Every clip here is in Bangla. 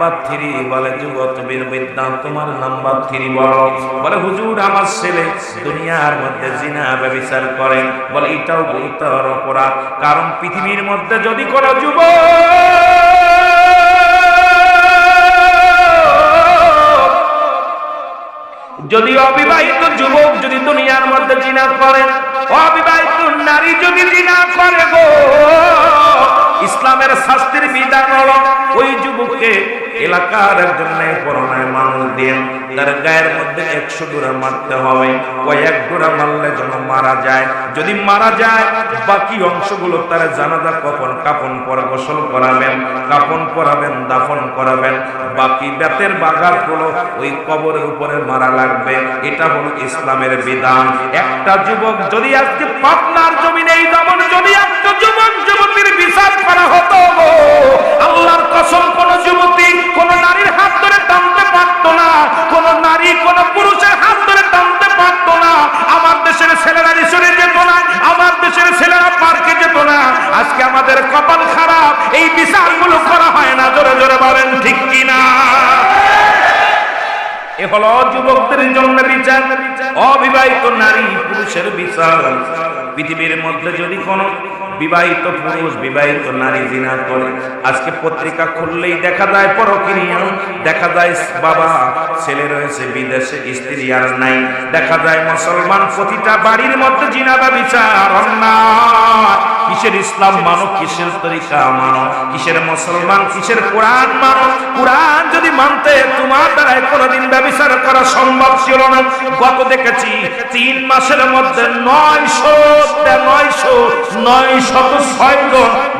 নাম্বার থ্রি বলে, যুবক বীর বিদ্যা তোমার নাম্বার থ্রি বড় বলে, হুজুর, আমার ছেলে দুনিয়ার মধ্যে জিনা, ব্যবচার করে। বলে, এটাও গুরুতর অপরাধ। কারণ পৃথিবীর মধ্যে যদি কোনো যুবক যদি অবিবাহিত যুবক যদি দুনিয়ার মধ্যে জিনা করে, অবিবাহিত নারী যদি জিনা করে গো, ইসলামের শাস্তির বিধান হলো ওই যুবককে এলাকার একজন পরনায় মানুষ দিয়ে। তার গায়ের মধ্যে একশো ডোরা মারতে হবে। কয়েক ডোরা মারলে যেন মারা যায়। যদি মারা যায়, বাকি অংশগুলো তার জানাজা কখন কাপন পরে গোসল করাবেন, কাপন করাবেন, দাফন করাবেন। বাকি বেতের বাগারগুলো ওই কবরের উপরে মারা লাগবে। এটা হলো ইসলামের বিধান। একটা যুবক যদি আজকে পাবনার জমিনে, এই দমন যদি একটা যুবক যুবতীর বিচার করা হতো আল্লাহর কসম এই বিচারগুলো করা হয় না, জোরে জোরে বলেন ঠিক কিনা? এ হলো যুবকদের জন্য বিচার, অবিবাহিত নারী পুরুষের বিচার। পৃথিবীর মধ্যে যদি কোনো বিবাহিত পুরুষ, বিবাহিত নারী জিনা করে, আজকে পত্রিকা খুললেই দেখা যায় পরকিনিয়া দেখা যায় বাবা ছেলে রয়েছে বিদেশে, স্ত্রী আর নাই, দেখা যায় মুসলমান প্রতিটা বাড়ির মধ্যে জিনা বা বিচার অন্যায় কিসের ইসলাম মানো, কিসের তরিকা মানো, কিসের মুসলমান, কিসের কোরআন মানো? কোরআন যদি মানতে তোমার দ্বারাই কোনোদিন ব্যবচার করা সম্ভব ছিল না। গত দেখেছি, তিন মাসের মধ্যে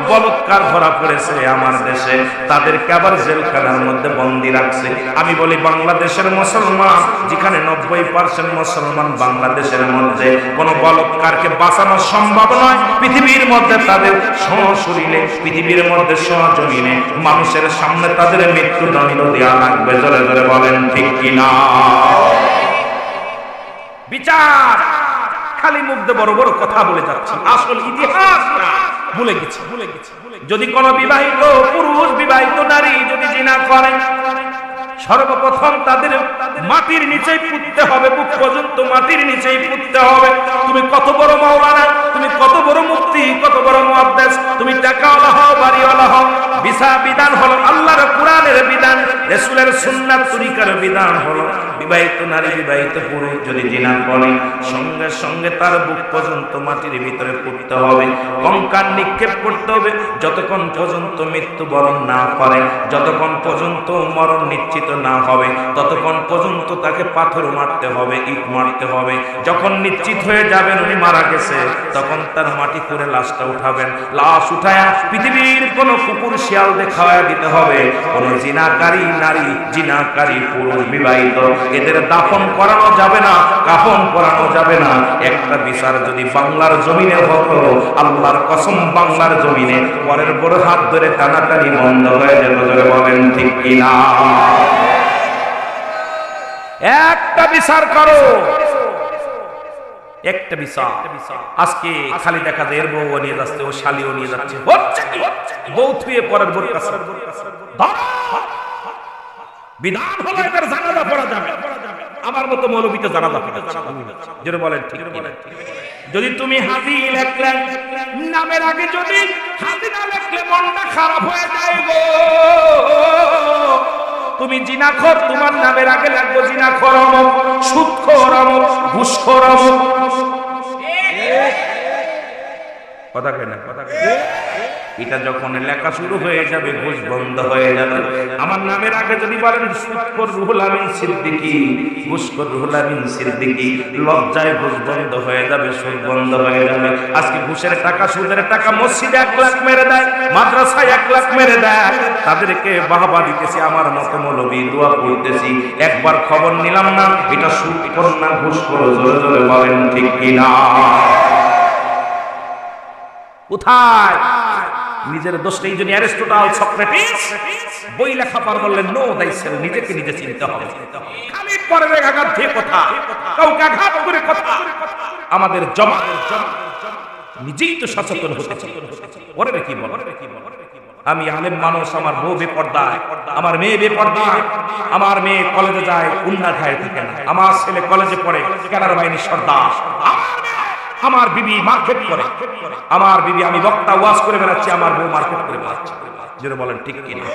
বলৎকার ধরা পড়েছে আমার দেশে। তাদেরকে আবার জেলখানার মধ্যে বন্দি রাখছে। আমি বলি, বাংলাদেশের মুসলমান, যেখানে নব্বই পার্সেন্ট মুসলমান বাংলাদেশের মধ্যে, কোনো বলৎকারকে বাঁচানো সম্ভব নয়। পৃথিবীর মধ্যে তাদের সশরীরে, পৃথিবীর মধ্যে সজমিনে মানুষের সামনে তাদের মৃত্যুদণ্ড দেওয়া লাগবে। জোরে জোরে বলেন, ঠিক কিনা? বিচার! খালি মুখ বড় বড় কথা বলে যাচ্ছি। আসল ইতিহাস ভুলে গেছি ভুলে গেছি। যদি কোন বিবাহিত পুরুষ, বিবাহিত নারী যদি জিনা করে, সর্বপ্রথম তাদের মাটির নিচেই পুঁততে হবে, বুক পর্যন্ত মাটির নিচেই পুঁততে হবে। তুমি কত বড় মাওলানা তুমি কত বড় মুক্তি মুআদ্দাস তুমি টাকাওয়ালা হও, বাড়িওয়ালা হও। বিসা বিধান হলো আল্লাহর কোরআনের বিধান, রাসূলের সুন্নাত তরিকার বিধান হলো বিবাহিত নারী বিবাহিত পুরুষ যদি জিনা করে, সঙ্গে সঙ্গে তার বুক পর্যন্ত মাটির ভিতরে পুঁততে হবে। কঙ্কাল নিক্ষেপ করতে হবে, যতক্ষণ পর্যন্ত না করে, যতক্ষণ পর্যন্ত মরণ নিশ্চিত না হবে, ততক্ষণ পর্যন্ত তাকে পাথর মারতে হবে, ইট মারতে হবে। যখন নিশ্চিত হয়ে যাবেন, উনি মারা গেছে, তখন তার মাটি করে লাশটা উঠাবেন। লাশ উঠায়া পৃথিবীর কোন কুকুর শিয়াল দেখাওয়া দিতে হবে। কোন জিনাকারী, নারী, জিনাকারী, পুরুষ, বিবাহিত, এদের দাফন করানো যাবে না, কাফন করানো যাবে না। একটা বিচার যদি বাংলার জমিনে হতো, আল্লাহর কসম বাংলার জমিনে, পরের বড় হাত ধরে টানাটানি বন্ধ হয়ে যেত ধরে বলেন ঠিক কিনা? একটা বিচার করো। একটা বিচার আজকে খালি দেখা যায়, এর বউ নিয়ে যাচ্ছে, ও শালিও নিয়ে যাচ্ছে। বউ থুয়ে পরের কাছে। বিধান হলো এদের জানাজা পড়া যাবে। আমার মতো মৌলবীতে জানাজা পড়া যেটা বলেন, ঠিক বলেন যদি তুমি হাতি লেখলেন নামের আগে যদি হাতি না লেখলে মনটা খারাপ হয়ে যায় গো। তুমি জিনাখর, তোমার নামের আগে লাগবো জিনাখর অমক সুদখোর অমক, ঘুষখর অমক। কথা কেনা কথা কেন এটা যখন লেখা শুরু হয়ে যাবে, ঘুষ বন্ধ হয়ে যাবে। আমার নামের আগে যদি বলেন সুৎকর রুহুল আমিন সিদ্দিকি ঘুষকর রুহুল আমিন সিদ্দিকি লজ্জায় ঘুষ বন্ধ হয়ে যাবে সুদ বন্ধ হয়ে যাবে। আজকে ঘুষের টাকা, সুদের টাকা এক লাখ মেরে দেয়, মাদ্রাসায় এক লাখ মেরে দেয়। তাদেরকে বাহবা দিতেছি, আমার মতো দোয়া করতেছি একবার খবর নিলাম না, এটা সুদ করো না, ঘুষ করো জোরে জোরে বলেন ঠিক কিনা? কোথায়? নিজের দোষটা এই জন্য অ্যারিস্টোটাল সক্রেটিস, বই লেখা পার বললেন নো দাই সেল নিজেকে নিজে চিনতে হবে। খালি পরের আঘাত দিয়ে কথা, কাউকে আঘাত করে কথা, আমাদের জমা নিজেই তো সচেতন হতে পরের কি বল? আমি আলেম মানুষ, আমার বউ বেপর্দায়, আমার মেয়ে বেপর্দায়, আমার মেয়ে কলেজে যায় উন্না খায় থাকে না, আমার ছেলে কলেজে পড়ে, কেনার বাহিনী সর্দার। আমার বিবি মার্কেট করে। আমার বিবি, আমি বক্তা ওয়াজ করে বেড়াচ্ছি, আমার বউ মার্কেট করে বেড়াচ্ছে। যেটা বলেন, ঠিক কিনা?